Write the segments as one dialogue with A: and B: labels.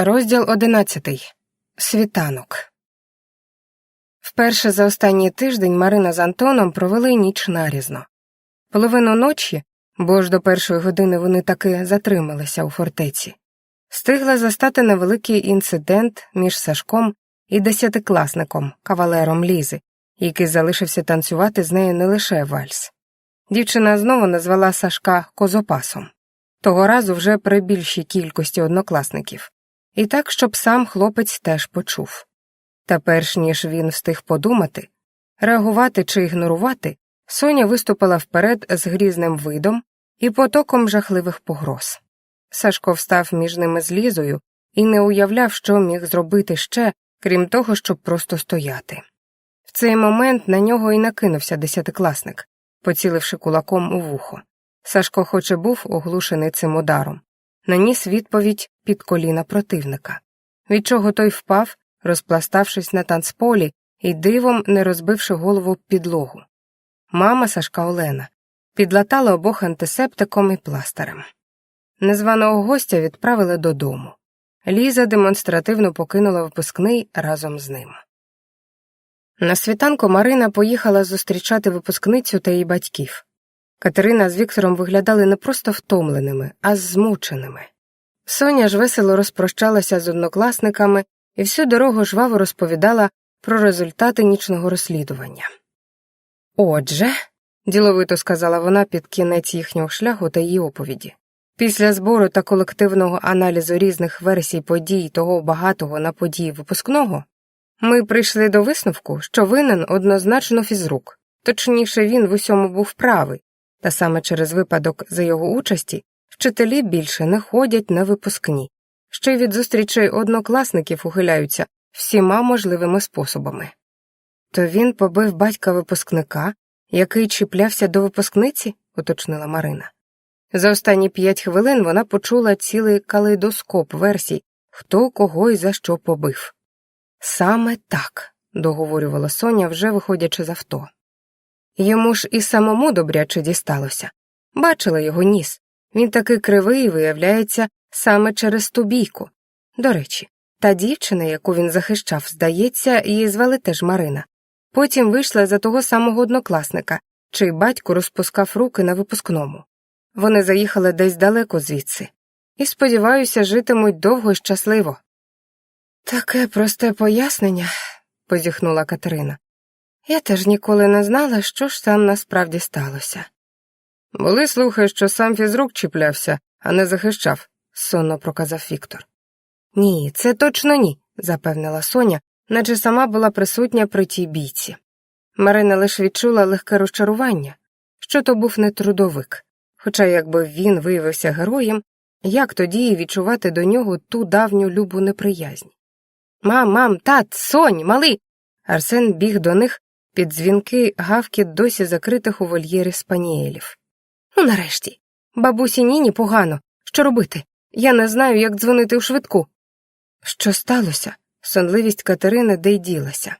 A: Розділ одинадцятий. Світанок. Вперше за останній тиждень Марина з Антоном провели ніч нарізно. Половину ночі, бо ж до першої години вони таки затрималися у фортеці, встигла застати невеликий інцидент між Сашком і десятикласником, кавалером Лізи, який залишився танцювати з нею не лише вальс. Дівчина знову назвала Сашка козопасом, того разу вже при більшій кількості однокласників і так, щоб сам хлопець теж почув. Та перш ніж він встиг подумати, реагувати чи ігнорувати, Соня виступила вперед з грізним видом і потоком жахливих погроз. Сашко встав між ними з лізою і не уявляв, що міг зробити ще, крім того, щоб просто стояти. В цей момент на нього і накинувся десятикласник, поціливши кулаком у вухо. Сашко, хоч і був оглушений цим ударом, наніс відповідь під коліна противника, від чого той впав, розпластавшись на танцполі і дивом не розбивши голову підлогу. Мама Сашка Олена підлатала обох антисептиком і пластирем. Незваного гостя відправили додому. Ліза демонстративно покинула випускний разом з ним. На світанку Марина поїхала зустрічати випускницю та її батьків. Катерина з Віктором виглядали не просто втомленими, а змученими. Соня ж весело розпрощалася з однокласниками і всю дорогу жваво розповідала про результати нічного розслідування. Отже, діловито сказала вона під кінець їхнього шляху та її оповіді, після збору та колективного аналізу різних версій подій того багатого на події випускного, ми прийшли до висновку, що винен однозначно фізрук, точніше, він в усьому був правий, та саме через випадок за його участі вчителі більше не ходять на випускні, ще й від зустрічей однокласників ухиляються всіма можливими способами. То він побив батька випускника, який чіплявся до випускниці, уточнила Марина. За останні п'ять хвилин вона почула цілий калейдоскоп версій, хто кого і за що побив. Саме так, договорювала Соня, вже виходячи з авто. Йому ж і самому добряче дісталося. Бачила його ніс. Він такий кривий, виявляється, саме через ту бійку. До речі, та дівчина, яку він захищав, здається, її звали теж Марина. Потім вийшла за того самого однокласника, чий батько розпускав руки на випускному. Вони заїхали десь далеко звідси, і, сподіваюся, житимуть довго і щасливо. Таке просте пояснення, позіхнула Катерина. Я теж ніколи не знала, що ж там насправді сталося. Були слухи, що сам фізрук чіплявся, а не захищав, сонно проказав Віктор. Ні, це точно ні, запевнила Соня, наче сама була присутня при тій бійці. Марина лише відчула легке розчарування, що то був не трудовик, хоча якби він виявився героєм, як тоді відчувати до нього ту давню любу неприязнь. Мам, мам, тат, сонь, малий. Арсен біг до них під дзвінки гавкіт досі закритих у вольєрі спаніелів. Ну, нарешті, бабусі Ніні погано. Що робити? Я не знаю, як дзвонити у швидку. Що сталося? Сонливість Катерини де й ділася.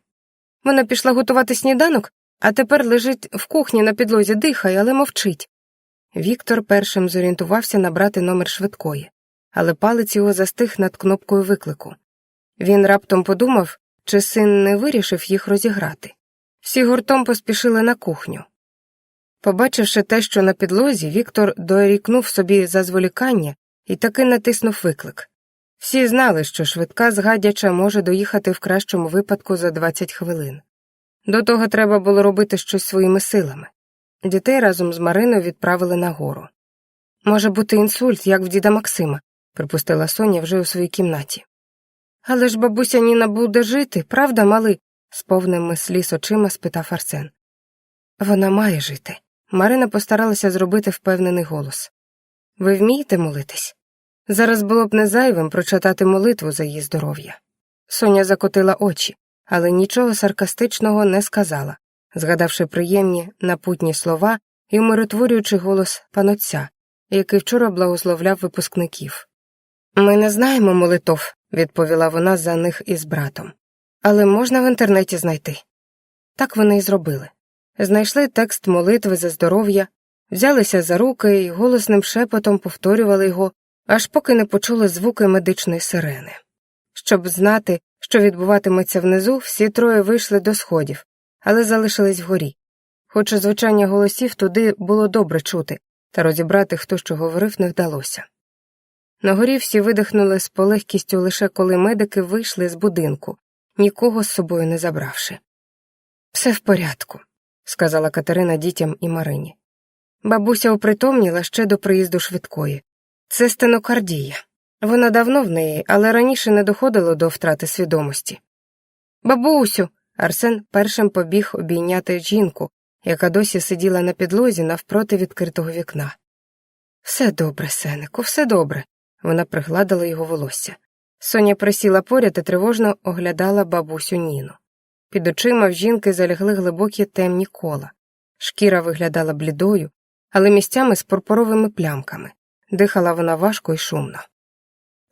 A: Вона пішла готувати сніданок, а тепер лежить в кухні на підлозі, дихає, але мовчить. Віктор першим зорієнтувався набрати номер швидкої, але палець його застиг над кнопкою виклику. Він раптом подумав, чи син не вирішив їх розіграти. Всі гуртом поспішили на кухню. Побачивши те, що на підлозі, Віктор дорікнув собі за зволікання і таки натиснув виклик. Всі знали, що швидка згадяча може доїхати в кращому випадку за 20 хвилин. До того треба було робити щось своїми силами. Дітей разом з Мариною відправили нагору. Може бути інсульт, як в діда Максима, припустила Соня вже у своїй кімнаті. Але ж бабуся Ніна буде жити, правда, малий? З повними сліз очима спитав Арсен. Вона має жити. Марина постаралася зробити впевнений голос. Ви вмієте молитись? Зараз було б не зайвим прочитати молитву за її здоров'я. Соня закотила очі, але нічого саркастичного не сказала, згадавши приємні напутні слова і умиротворюючи голос панотця, який вчора благословляв випускників. Ми не знаємо молитов, відповіла вона за них із братом, але можна в інтернеті знайти. Так вони й зробили. Знайшли текст молитви за здоров'я, взялися за руки і голосним шепотом повторювали його, аж поки не почули звуки медичної сирени. Щоб знати, що відбуватиметься внизу, всі троє вийшли до сходів, але залишились вгорі. Хоч звучання голосів туди було добре чути, та розібрати, хто що говорив, не вдалося. На горі всі видихнули з полегкістю лише коли медики вийшли з будинку, нікого з собою не забравши. Все в порядку, сказала Катерина дітям і Марині. Бабуся опритомніла ще до приїзду швидкої. Це стенокардія. Вона давно в неї, але раніше не доходило до втрати свідомості. Бабусю. Арсен першим побіг обійняти жінку, яка досі сиділа на підлозі навпроти відкритого вікна. Все добре, сенику, все добре. Вона пригладила його волосся. Соня присіла поряд і тривожно оглядала бабусю Ніну. Під очима в жінки залягли глибокі темні кола. Шкіра виглядала блідою, але місцями з пурпуровими плямками. Дихала вона важко і шумно.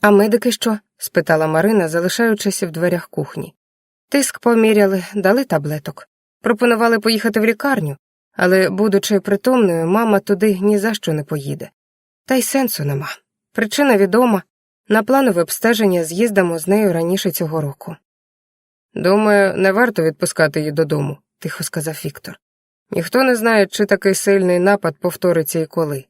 A: А медики що? спитала Марина, залишаючись в дверях кухні. Тиск поміряли, дали таблеток. Пропонували поїхати в лікарню, але, будучи притомною, мама туди ні за що не поїде. Та й сенсу нема. Причина відома на планове обстеження з'їздимо з нею раніше цього року. Думаю, не варто відпускати її додому, тихо сказав Віктор. Ніхто не знає, чи такий сильний напад повториться і коли.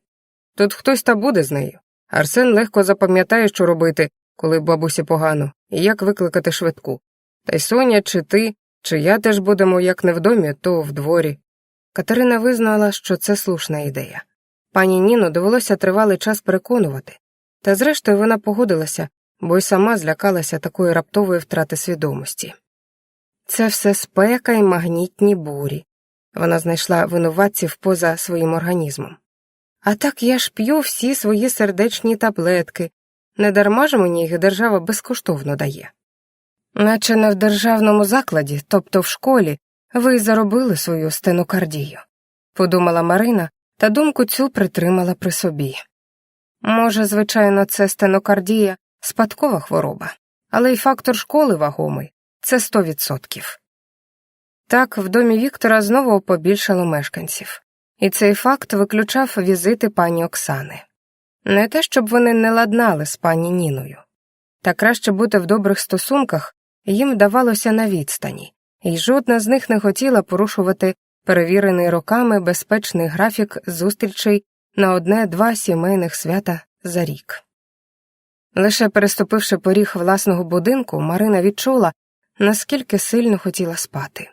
A: Тут хтось та буде з нею. Арсен легко запам'ятає, що робити, коли бабусі погано, і як викликати швидку. Та й Соня, чи ти, чи я теж будемо як не в домі, то в дворі. Катерина визнала, що це слушна ідея. Пані Ніну довелося тривалий час переконувати, та зрештою вона погодилася, бо й сама злякалася такої раптової втрати свідомості. Це все спека і магнітні бурі. Вона знайшла винуватців поза своїм організмом. А так я ж п'ю всі свої сердечні таблетки. Недарма ж мені їх держава безкоштовно дає. Наче не в державному закладі, тобто в школі, ви й заробили свою стенокардію, подумала Марина, та думку цю притримала при собі. Може, звичайно, це стенокардія, спадкова хвороба, але й фактор школи вагомий це сто відсотків. Так, в домі Віктора знову побільшало мешканців, і цей факт виключав візити пані Оксани. Не те, щоб вони не ладнали з пані Ніною, та краще бути в добрих стосунках їм вдавалося на відстані, і жодна з них не хотіла порушувати перевірений роками безпечний графік зустрічей на одне-два сімейних свята за рік. Лише переступивши поріг власного будинку, Марина відчула, наскільки сильно хотіла спати.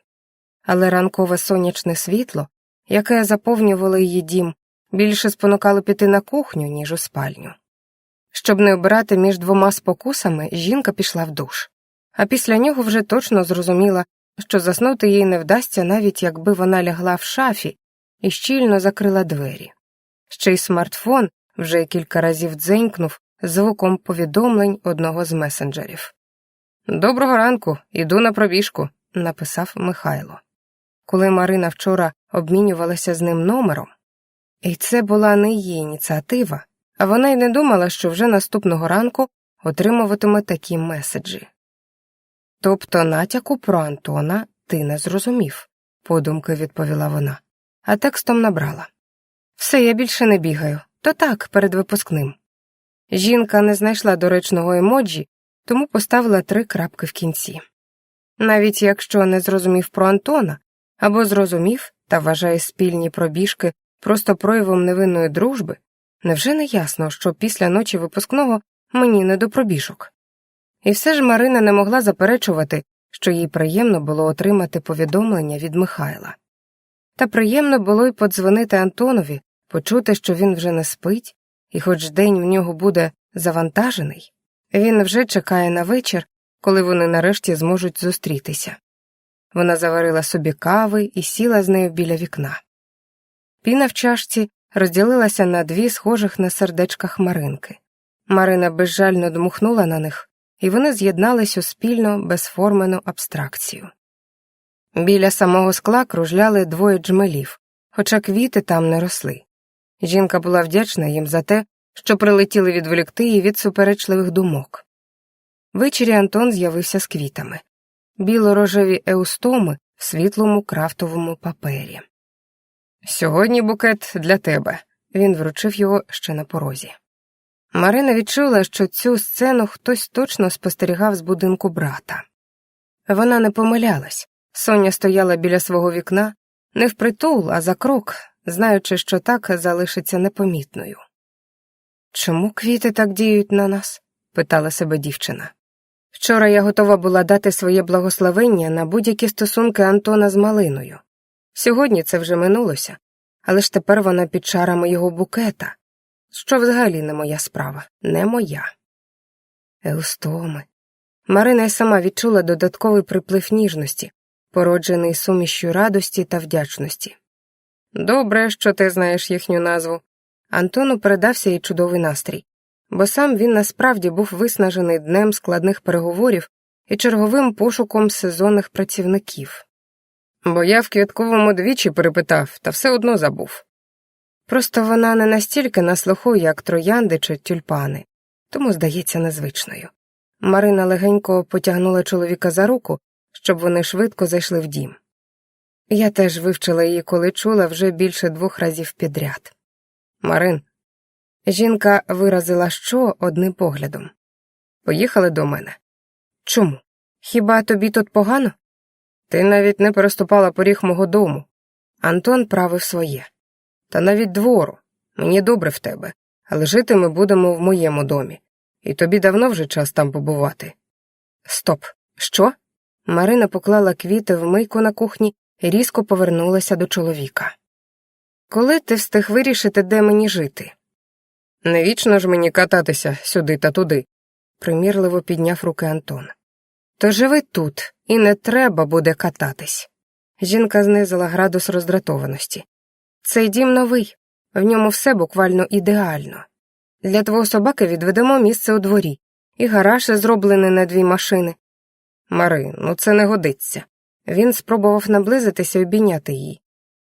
A: Але ранкове сонячне світло, яке заповнювало її дім, більше спонукало піти на кухню, ніж у спальню. Щоб не обирати між двома спокусами, жінка пішла в душ, а після нього вже точно зрозуміла, що заснути їй не вдасться, навіть якби вона лягла в шафі і щільно закрила двері. Ще й смартфон вже кілька разів дзенькнув звуком повідомлень одного з месенджерів. Доброго ранку, іду на пробіжку, написав Михайло. Коли Марина вчора обмінювалася з ним номером, і це була не її ініціатива, а вона й не думала, що вже наступного ранку отримуватиме такі меседжі. Тобто натяку про Антона ти не зрозумів, подумки відповіла вона, а текстом набрала. Все, я більше не бігаю, то так, перед випускним. Жінка не знайшла доречного емоджі, тому поставила три крапки в кінці. Навіть якщо не зрозумів про Антона або зрозумів та вважає спільні пробіжки просто проявом невинної дружби, невже не ясно, що після ночі випускного мені не до пробіжок? І все ж Марина не могла заперечувати, що їй приємно було отримати повідомлення від Михайла. Та приємно було й подзвонити Антонові, почути, що він вже не спить, і хоч день в нього буде завантажений, він вже чекає на вечір, коли вони нарешті зможуть зустрітися. Вона заварила собі кави і сіла з нею біля вікна. Піна в чашці розділилася на дві схожих на сердечка хмаринки. Марина безжально дмухнула на них, і вони з'єднались у спільну безформену абстракцію. Біля самого скла кружляли двоє джмелів, хоча квіти там не росли. Жінка була вдячна їм за те, що прилетіли відволікти її від суперечливих думок. Ввечері Антон з'явився з квітами біло-рожеві еустоми в світлому крафтовому папері. Сьогодні букет для тебе. Він вручив його ще на порозі. Марина відчула, що цю сцену хтось точно спостерігав з будинку брата. Вона не помилялась. Соня стояла біля свого вікна, не впритул, а за крок, знаючи, що так залишиться непомітною. Чому квіти так діють на нас? питала себе дівчина. Вчора я готова була дати своє благословення на будь-які стосунки Антона з малиною. Сьогодні це вже минулося, але ж тепер вона під чарами його букета, що взагалі не моя справа, не моя. Еустоми. Марина й сама відчула додатковий приплив ніжності, породжений сумішю радості та вдячності. Добре, що ти знаєш їхню назву. Антону передався їй чудовий настрій, бо сам він насправді був виснажений днем складних переговорів і черговим пошуком сезонних працівників. Бо я в квітковому двічі перепитав, та все одно забув. Просто вона не настільки на слуху, як троянди чи тюльпани, тому здається незвичною. Марина легенько потягнула чоловіка за руку, щоб вони швидко зайшли в дім. Я теж вивчила її, коли чула вже більше двох разів підряд. Марин. Жінка виразила що одним поглядом. Поїхали до мене. Чому? Хіба тобі тут погано? Ти навіть не переступала поріг мого дому. Антон правив своє. Та навіть двору. Мені добре в тебе, але жити ми будемо в моєму домі, і тобі давно вже час там побувати. Стоп, що? Марина поклала квіти в мийку на кухні і різко повернулася до чоловіка. Коли ти встиг вирішити, де мені жити? Не вічно ж мені кататися сюди та туди, примірливо підняв руки Антон. То живи тут, і не треба буде кататись. Жінка знизила градус роздратованості. Цей дім новий, в ньому все буквально ідеально. Для твого собаки відведемо місце у дворі, і гараж зроблений на дві машини. Мари, ну це не годиться. Він спробував наблизитися і обійняти її,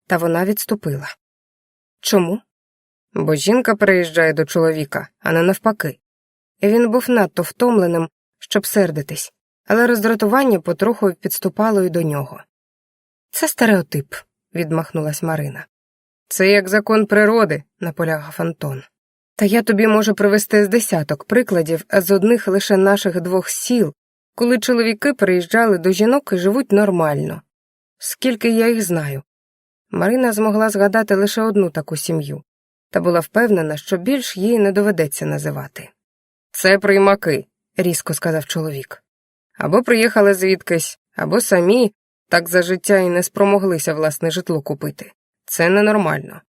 A: та вона відступила. Чому? Бо жінка приїжджає до чоловіка, а не навпаки. І він був надто втомленим, щоб сердитись, але роздратування потроху підступало й до нього. Це стереотип, відмахнулась Марина. Це як закон природи, наполягав Антон. Та я тобі можу привести з десяток прикладів з одних лише наших двох сіл, коли чоловіки приїжджали до жінок і живуть нормально. Скільки я їх знаю. Марина змогла згадати лише одну таку сім'ю, та була впевнена, що більш їй не доведеться називати. Це приймаки, різко сказав чоловік. Або приїхали звідкись, або самі так за життя і не спромоглися власне житло купити. Це ненормально.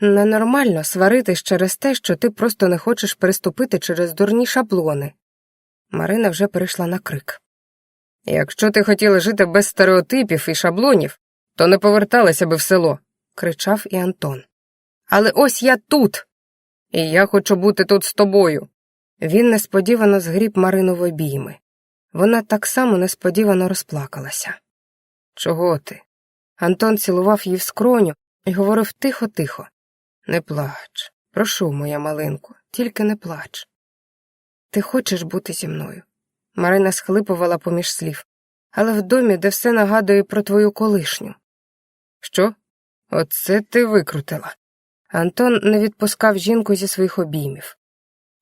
A: Ненормально сваритись через те, що ти просто не хочеш переступити через дурні шаблони. Марина вже перейшла на крик. Якщо ти хотіла жити без стереотипів і шаблонів, то не поверталася би в село, кричав і Антон. Але ось я тут, і я хочу бути тут з тобою. Він несподівано згріб Марину в обійми. Вона так само несподівано розплакалася. Чого ти? Антон цілував її в скроню і говорив тихо-тихо. Не плач, прошу, моя малинку, тільки не плач. Ти хочеш бути зі мною? Марина схлипувала поміж слів, але в домі, де все нагадує про твою колишню. Що? Оце ти викрутила. Антон не відпускав жінку зі своїх обіймів.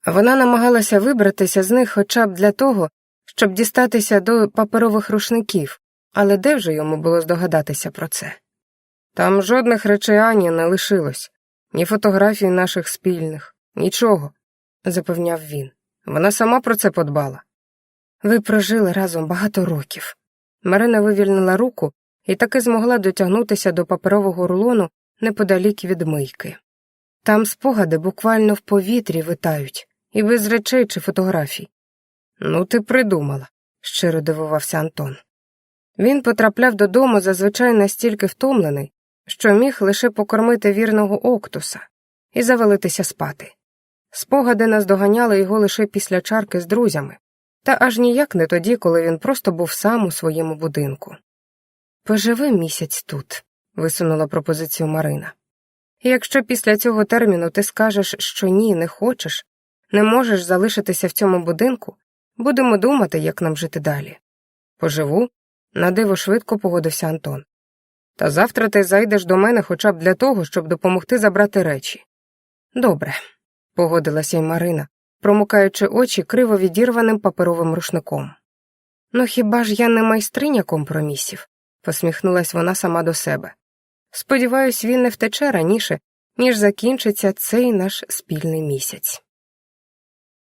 A: Вона намагалася вибратися з них хоча б для того, щоб дістатися до паперових рушників, але де вже йому було здогадатися про це? Там жодних речей Ані не лишилось, ні фотографій наших спільних, нічого, запевняв він. Вона сама про це подбала. Ви прожили разом багато років. Марина вивільнила руку і таки змогла дотягнутися до паперового рулону неподалік від мийки. Там спогади буквально в повітрі витають, і без речей чи фотографій. Ну, ти придумала, щиро дивувався Антон. Він потрапляв додому зазвичай настільки втомлений, що міг лише покормити вірного октуса і завалитися спати. Спогади наздоганяли його лише після чарки з друзями, та аж ніяк не тоді, коли він просто був сам у своєму будинку. Поживи місяць тут, висунула пропозицію Марина. Якщо після цього терміну ти скажеш, що ні, не хочеш, не можеш залишитися в цьому будинку, будемо думати, як нам жити далі. Поживу, надиво швидко погодився Антон. Та завтра ти зайдеш до мене хоча б для того, щоб допомогти забрати речі. Добре. Погодилася й Марина, промукаючи очі криво відірваним паперовим рушником. Ну хіба ж я не майстриня компромісів? посміхнулась вона сама до себе. Сподіваюсь, він не втече раніше, ніж закінчиться цей наш спільний місяць.